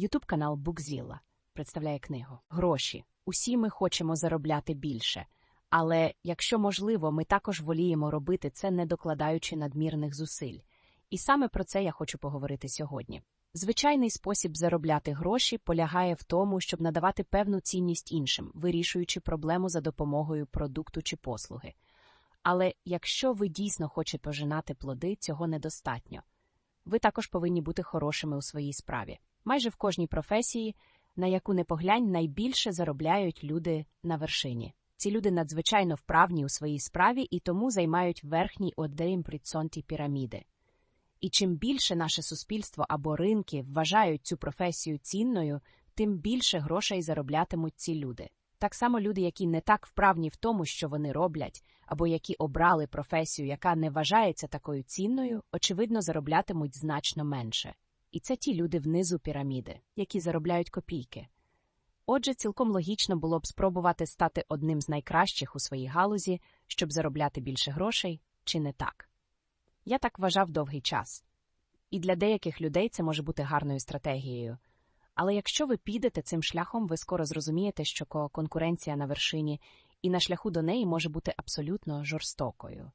Ютуб канал Букзілла представляє книгу Гроші. Усі ми хочемо заробляти більше. Але якщо можливо, ми також воліємо робити це, не докладаючи надмірних зусиль. І саме про це я хочу поговорити сьогодні. Звичайний спосіб заробляти гроші полягає в тому, щоб надавати певну цінність іншим, вирішуючи проблему за допомогою продукту чи послуги. Але якщо ви дійсно хочете пожинати плоди, цього недостатньо. Ви також повинні бути хорошими у своїй справі. Майже в кожній професії, на яку не поглянь, найбільше заробляють люди на вершині. Ці люди надзвичайно вправні у своїй справі і тому займають верхній одеєм прицонті піраміди. І чим більше наше суспільство або ринки вважають цю професію цінною, тим більше грошей зароблятимуть ці люди. Так само люди, які не так вправні в тому, що вони роблять, або які обрали професію, яка не вважається такою цінною, очевидно, зароблятимуть значно менше. І це ті люди внизу піраміди, які заробляють копійки. Отже, цілком логічно було б спробувати стати одним з найкращих у своїй галузі, щоб заробляти більше грошей, чи не так. Я так вважав довгий час. І для деяких людей це може бути гарною стратегією. Але якщо ви підете цим шляхом, ви скоро зрозумієте, що конкуренція на вершині і на шляху до неї може бути абсолютно жорстокою.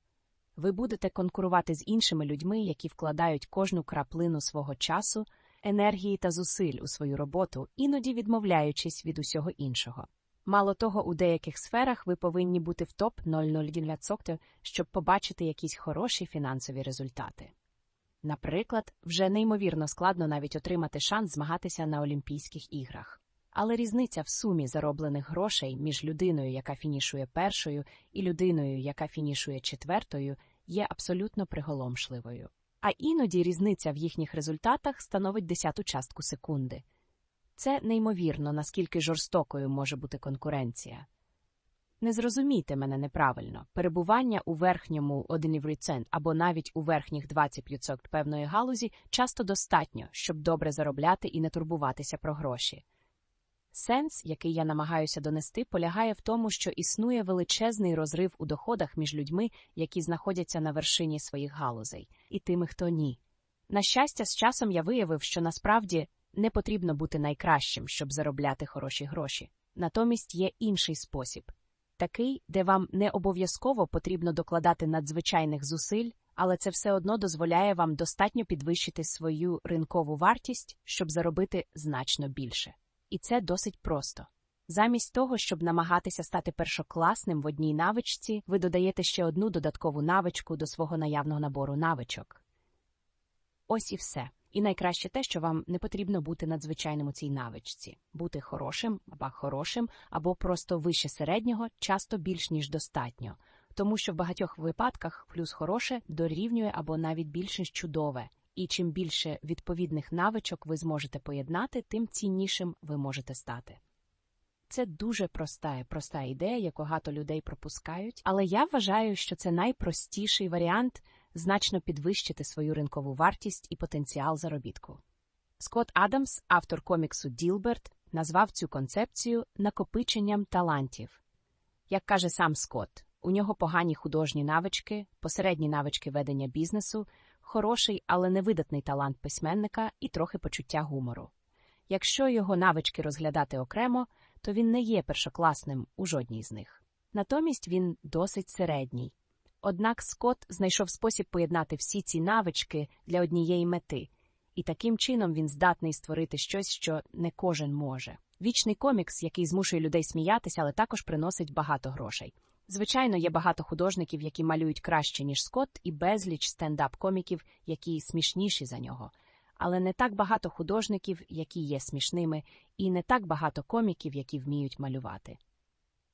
Ви будете конкурувати з іншими людьми, які вкладають кожну краплину свого часу, енергії та зусиль у свою роботу, іноді відмовляючись від усього іншого. Мало того, у деяких сферах ви повинні бути в топ 0,01%, щоб побачити якісь хороші фінансові результати. Наприклад, вже неймовірно складно навіть отримати шанс змагатися на Олімпійських іграх. Але різниця в сумі зароблених грошей між людиною, яка фінішує першою, і людиною, яка фінішує четвертою, є абсолютно приголомшливою. А іноді різниця в їхніх результатах становить десяту частку секунди. Це неймовірно, наскільки жорстокою може бути конкуренція. Не зрозумійте мене неправильно, перебування у верхньому 1% або навіть у верхніх 20% певної галузі часто достатньо, щоб добре заробляти і не турбуватися про гроші. Сенс, який я намагаюся донести, полягає в тому, що існує величезний розрив у доходах між людьми, які знаходяться на вершині своїх галузей, і тими, хто ні. На щастя, з часом я виявив, що насправді не потрібно бути найкращим, щоб заробляти хороші гроші. Натомість є інший спосіб такий, де вам не обов'язково потрібно докладати надзвичайних зусиль, але це все одно дозволяє вам достатньо підвищити свою ринкову вартість, щоб заробити значно більше. І це досить просто. Замість того, щоб намагатися стати першокласним в одній навичці, ви додаєте ще одну додаткову навичку до свого наявного набору навичок. Ось і все. І найкраще те, що вам не потрібно бути надзвичайним у цій навичці, бути хорошим або хорошим, або просто вище середнього, часто більш ніж достатньо, тому що в багатьох випадках плюс хороше дорівнює або навіть більше ніж чудове, і чим більше відповідних навичок ви зможете поєднати, тим ціннішим ви можете стати. Це дуже проста проста ідея, яку багато людей пропускають, але я вважаю, що це найпростіший варіант значно підвищити свою ринкову вартість і потенціал заробітку. Скотт Адамс, автор коміксу Ділберт, назвав цю концепцію накопиченням талантів. Як каже сам Скотт, у нього погані художні навички, посередні навички ведення бізнесу, хороший, але невидатний талант письменника і трохи почуття гумору. Якщо його навички розглядати окремо, то він не є першокласним у жодній з них. Натомість він досить середній. Однак Скотт знайшов спосіб поєднати всі ці навички для однієї мети, і таким чином він здатний створити щось, що не кожен може. Вічний комікс, який змушує людей сміятися, але також приносить багато грошей. Звичайно, є багато художників, які малюють краще, ніж Скотт, і безліч стендап-коміків, які смішніші за нього. Але не так багато художників, які є смішними, і не так багато коміків, які вміють малювати.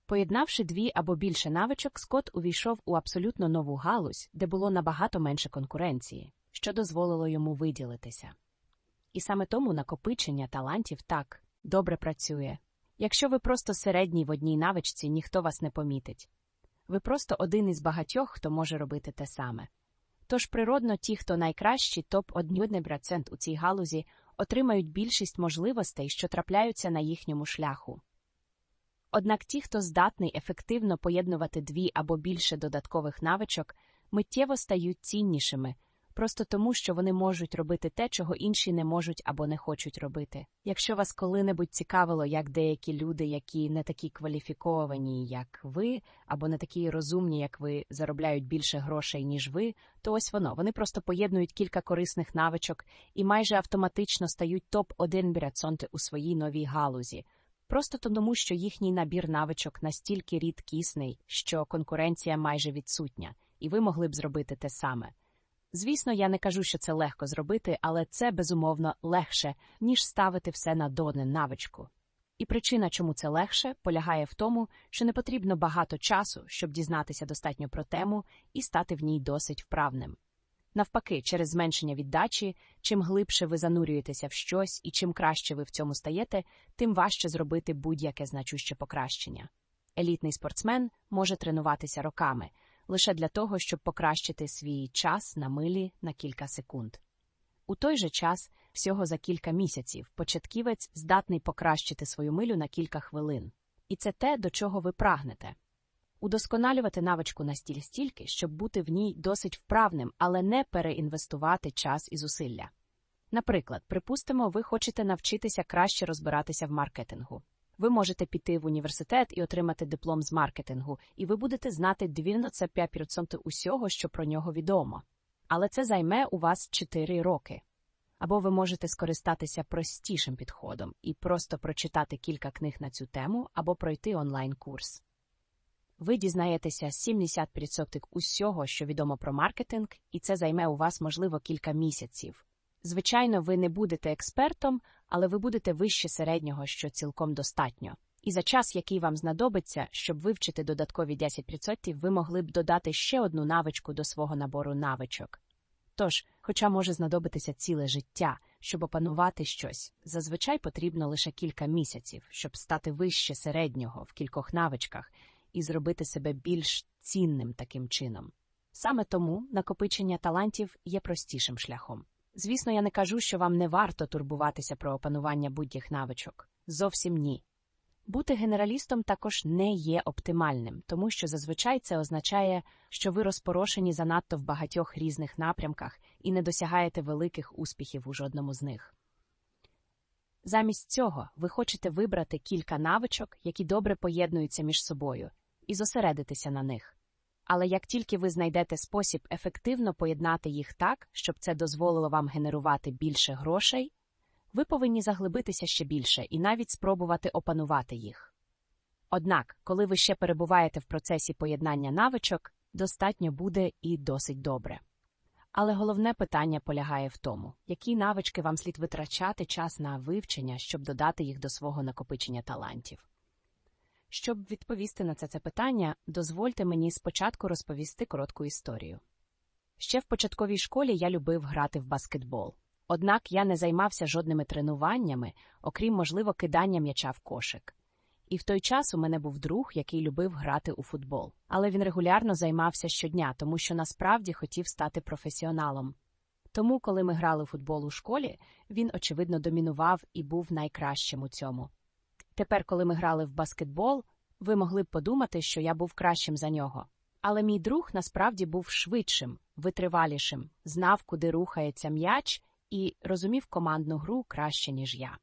Поєднавши дві або більше навичок, Скотт увійшов у абсолютно нову галузь, де було набагато менше конкуренції, що дозволило йому виділитися. І саме тому накопичення талантів так добре працює. Якщо ви просто середній в одній навичці, ніхто вас не помітить. Ви просто один із багатьох, хто може робити те саме. Тож природно, ті, хто найкращі, топ 1% у цій галузі, отримають більшість можливостей, що трапляються на їхньому шляху. Однак ті, хто здатний ефективно поєднувати дві або більше додаткових навичок, миттєво стають ціннішими, просто тому, що вони можуть робити те, чого інші не можуть або не хочуть робити. Якщо вас коли-небудь цікавило, як деякі люди, які не такі кваліфіковані, як ви, або не такі розумні, як ви, заробляють більше грошей, ніж ви, то ось воно. Вони просто поєднують кілька корисних навичок і майже автоматично стають топ-1 бірацонти у своїй новій галузі. Просто тому, що їхній набір навичок настільки рідкісний, що конкуренція майже відсутня, і ви могли б зробити те саме. Звісно, я не кажу, що це легко зробити, але це безумовно легше, ніж ставити все на доне навичку. І причина, чому це легше, полягає в тому, що не потрібно багато часу, щоб дізнатися достатньо про тему і стати в ній досить вправним. Навпаки, через зменшення віддачі, чим глибше ви занурюєтеся в щось і чим краще ви в цьому стаєте, тим важче зробити будь-яке значуще покращення. Елітний спортсмен може тренуватися роками лише для того, щоб покращити свій час на милі на кілька секунд. У той же час, всього за кілька місяців, початківець здатний покращити свою милю на кілька хвилин. І це те, до чого ви прагнете. Удосконалювати навичку настільки стільки, щоб бути в ній досить вправним, але не переінвестувати час і зусилля. Наприклад, припустимо, ви хочете навчитися краще розбиратися в маркетингу. Ви можете піти в університет і отримати диплом з маркетингу, і ви будете знати 95% усього, що про нього відомо. Але це займе у вас 4 роки. Або ви можете скористатися простішим підходом і просто прочитати кілька книг на цю тему, або пройти онлайн-курс. Ви дізнаєтеся 70% усього, що відомо про маркетинг, і це займе у вас, можливо, кілька місяців. Звичайно, ви не будете експертом, але ви будете вище середнього, що цілком достатньо. І за час, який вам знадобиться, щоб вивчити додаткові 10%, ви могли б додати ще одну навичку до свого набору навичок. Тож, хоча може знадобитися ціле життя, щоб опанувати щось, зазвичай потрібно лише кілька місяців, щоб стати вище середнього в кількох навичках і зробити себе більш цінним таким чином. Саме тому накопичення талантів є простішим шляхом. Звісно, я не кажу, що вам не варто турбуватися про опанування будь-яких навичок. Зовсім ні. Бути генералістом також не є оптимальним, тому що зазвичай це означає, що ви розпорошені занадто в багатьох різних напрямках і не досягаєте великих успіхів у жодному з них. Замість цього ви хочете вибрати кілька навичок, які добре поєднуються між собою, і зосередитися на них. Але як тільки ви знайдете спосіб ефективно поєднати їх так, щоб це дозволило вам генерувати більше грошей, ви повинні заглибитися ще більше і навіть спробувати опанувати їх. Однак, коли ви ще перебуваєте в процесі поєднання навичок, достатньо буде і досить добре. Але головне питання полягає в тому, які навички вам слід витрачати час на вивчення, щоб додати їх до свого накопичення талантів. Щоб відповісти на це це питання, дозвольте мені спочатку розповісти коротку історію. Ще в початковій школі я любив грати в баскетбол. Однак я не займався жодними тренуваннями, окрім, можливо, кидання м'яча в кошик. І в той час у мене був друг, який любив грати у футбол. Але він регулярно займався щодня, тому що насправді хотів стати професіоналом. Тому, коли ми грали у футбол у школі, він, очевидно, домінував і був найкращим у цьому. Тепер, коли ми грали в баскетбол, ви могли б подумати, що я був кращим за нього. Але мій друг насправді був швидшим, витривалішим, знав, куди рухається м'яч, і розумів командну гру краще, ніж я.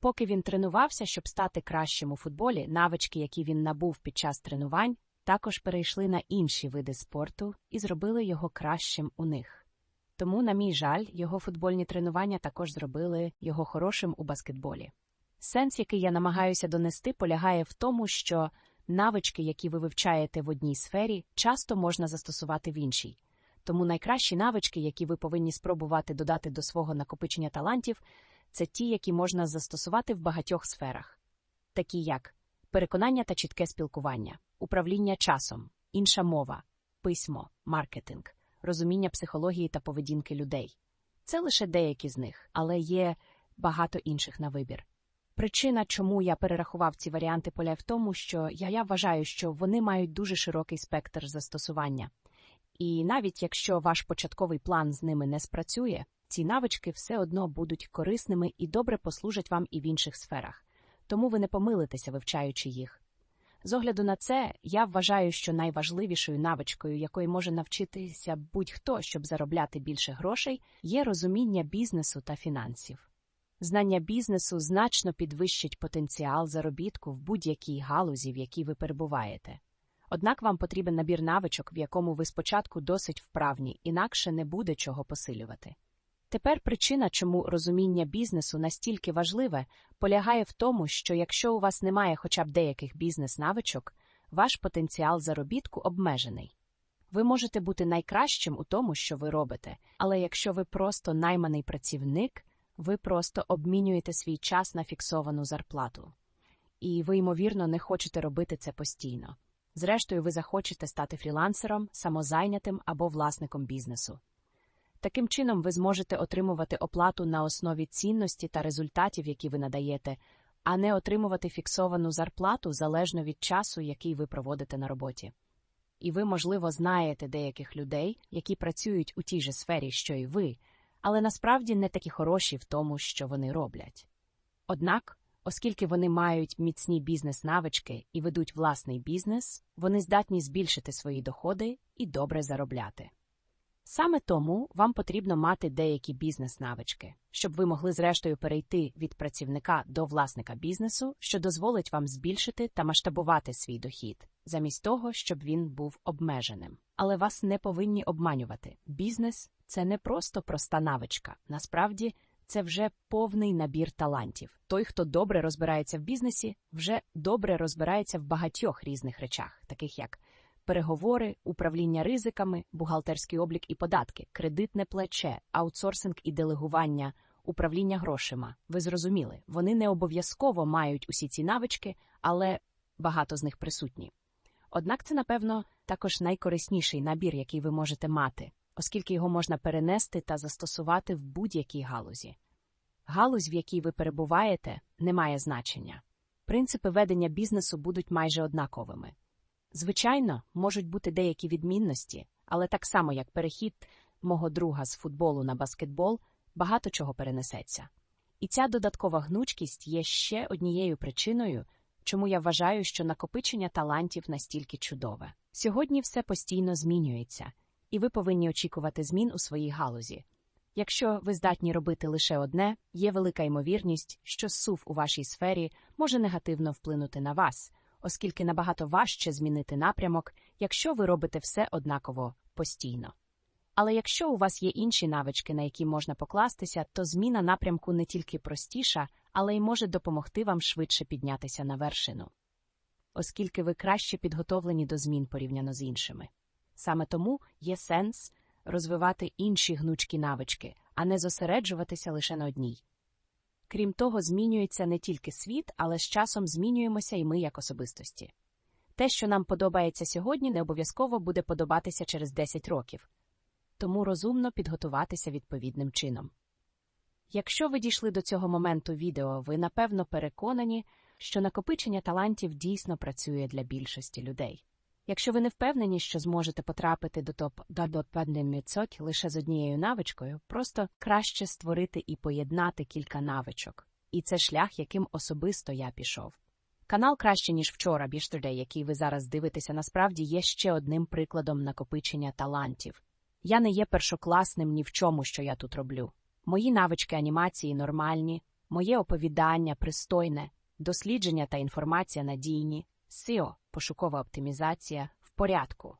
Поки він тренувався, щоб стати кращим у футболі, навички, які він набув під час тренувань, також перейшли на інші види спорту і зробили його кращим у них. Тому, на мій жаль, його футбольні тренування також зробили його хорошим у баскетболі. Сенс, який я намагаюся донести, полягає в тому, що навички, які ви вивчаєте в одній сфері, часто можна застосувати в іншій. Тому найкращі навички, які ви повинні спробувати додати до свого накопичення талантів, це ті, які можна застосувати в багатьох сферах, такі як переконання та чітке спілкування, управління часом, інша мова, письмо, маркетинг, розуміння психології та поведінки людей. Це лише деякі з них, але є багато інших на вибір. Причина, чому я перерахував ці варіанти поля в тому, що я, я вважаю, що вони мають дуже широкий спектр застосування. І навіть якщо ваш початковий план з ними не спрацює, ці навички все одно будуть корисними і добре послужать вам і в інших сферах, тому ви не помилитеся, вивчаючи їх. З огляду на це, я вважаю, що найважливішою навичкою, якої може навчитися будь-хто, щоб заробляти більше грошей, є розуміння бізнесу та фінансів. Знання бізнесу значно підвищить потенціал заробітку в будь-якій галузі, в якій ви перебуваєте. Однак вам потрібен набір навичок, в якому ви спочатку досить вправні, інакше не буде чого посилювати. Тепер причина, чому розуміння бізнесу настільки важливе, полягає в тому, що якщо у вас немає хоча б деяких бізнес-навичок, ваш потенціал заробітку обмежений. Ви можете бути найкращим у тому, що ви робите, але якщо ви просто найманий працівник, ви просто обмінюєте свій час на фіксовану зарплату. І ви, ймовірно, не хочете робити це постійно. Зрештою, ви захочете стати фрілансером, самозайнятим або власником бізнесу. Таким чином, ви зможете отримувати оплату на основі цінності та результатів, які ви надаєте, а не отримувати фіксовану зарплату залежно від часу, який ви проводите на роботі. І ви, можливо, знаєте деяких людей, які працюють у тій же сфері, що і ви, але насправді не такі хороші в тому, що вони роблять. Однак, оскільки вони мають міцні бізнес-навички і ведуть власний бізнес, вони здатні збільшити свої доходи і добре заробляти. Саме тому вам потрібно мати деякі бізнес-навички, щоб ви могли зрештою перейти від працівника до власника бізнесу, що дозволить вам збільшити та масштабувати свій дохід, замість того, щоб він був обмеженим. Але вас не повинні обманювати. Бізнес це не просто проста навичка. Насправді, це вже повний набір талантів. Той, хто добре розбирається в бізнесі, вже добре розбирається в багатьох різних речах, таких як переговори, управління ризиками, бухгалтерський облік і податки, кредитне плече, аутсорсинг і делегування, управління грошима. Ви зрозуміли, вони не обов'язково мають усі ці навички, але багато з них присутні. Однак це, напевно, також найкорисніший набір, який ви можете мати, оскільки його можна перенести та застосувати в будь-якій галузі. Галузь, в якій ви перебуваєте, не має значення. Принципи ведення бізнесу будуть майже однаковими. Звичайно, можуть бути деякі відмінності, але так само як перехід мого друга з футболу на баскетбол, багато чого перенесеться. І ця додаткова гнучкість є ще однією причиною, чому я вважаю, що накопичення талантів настільки чудове. Сьогодні все постійно змінюється, і ви повинні очікувати змін у своїй галузі. Якщо ви здатні робити лише одне, є велика ймовірність, що сув у вашій сфері може негативно вплинути на вас оскільки набагато важче змінити напрямок, якщо ви робите все однаково постійно. Але якщо у вас є інші навички, на які можна покластися, то зміна напрямку не тільки простіша, але й може допомогти вам швидше піднятися на вершину, оскільки ви краще підготовлені до змін порівняно з іншими. Саме тому є сенс розвивати інші гнучкі навички, а не зосереджуватися лише на одній. Крім того, змінюється не тільки світ, але з часом змінюємося і ми як особистості. Те, що нам подобається сьогодні, не обов'язково буде подобатися через 10 років, тому розумно підготуватися відповідним чином. Якщо ви дійшли до цього моменту відео, ви напевно переконані, що накопичення талантів дійсно працює для більшості людей. Якщо ви не впевнені, що зможете потрапити до топ до відсоть лише з однією навичкою, просто краще створити і поєднати кілька навичок. І це шлях, яким особисто я пішов. Канал краще, ніж вчора, Біштердей, який ви зараз дивитеся, насправді є ще одним прикладом накопичення талантів. Я не є першокласним ні в чому, що я тут роблю. Мої навички анімації нормальні, моє оповідання пристойне, дослідження та інформація надійні, SEO пошукова оптимізація в порядку.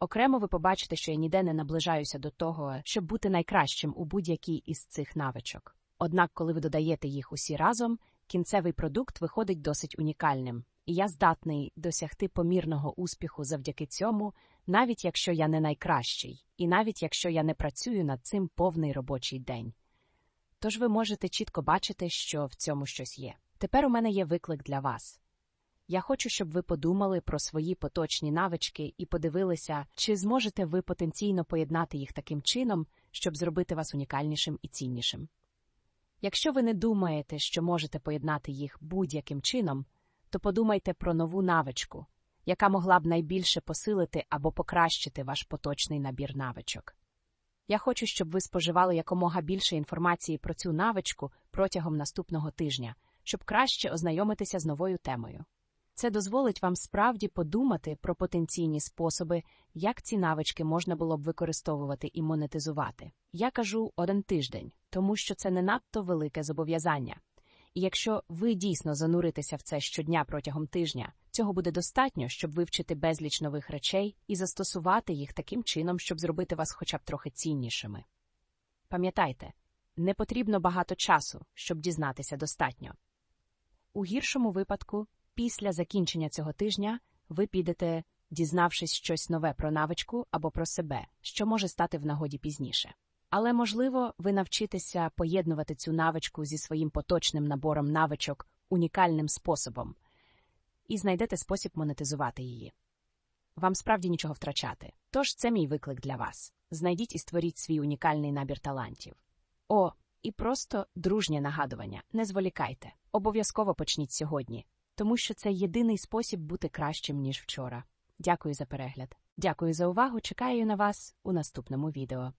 Окремо ви побачите, що я ніде не наближаюся до того, щоб бути найкращим у будь-якій із цих навичок. Однак, коли ви додаєте їх усі разом, кінцевий продукт виходить досить унікальним, і я здатний досягти помірного успіху завдяки цьому, навіть якщо я не найкращий, і навіть якщо я не працюю над цим повний робочий день. Тож ви можете чітко бачити, що в цьому щось є. Тепер у мене є виклик для вас. Я хочу, щоб ви подумали про свої поточні навички і подивилися, чи зможете ви потенційно поєднати їх таким чином, щоб зробити вас унікальнішим і ціннішим. Якщо ви не думаєте, що можете поєднати їх будь-яким чином, то подумайте про нову навичку, яка могла б найбільше посилити або покращити ваш поточний набір навичок. Я хочу, щоб ви споживали якомога більше інформації про цю навичку протягом наступного тижня, щоб краще ознайомитися з новою темою. Це дозволить вам справді подумати про потенційні способи, як ці навички можна було б використовувати і монетизувати. Я кажу один тиждень, тому що це не надто велике зобов'язання. І якщо ви дійсно зануритеся в це щодня протягом тижня, цього буде достатньо, щоб вивчити безліч нових речей і застосувати їх таким чином, щоб зробити вас хоча б трохи ціннішими. Пам'ятайте, не потрібно багато часу, щоб дізнатися достатньо. У гіршому випадку, після закінчення цього тижня, ви підете, дізнавшись щось нове про навичку або про себе, що може стати в нагоді пізніше. Але, можливо, ви навчитеся поєднувати цю навичку зі своїм поточним набором навичок унікальним способом і знайдете спосіб монетизувати її. Вам справді нічого втрачати. Тож це мій виклик для вас. Знайдіть і створіть свій унікальний набір талантів. О, і просто дружнє нагадування. Не зволікайте. Обов'язково почніть сьогодні, тому що це єдиний спосіб бути кращим, ніж вчора. Дякую за перегляд. Дякую за увагу. Чекаю на вас у наступному відео.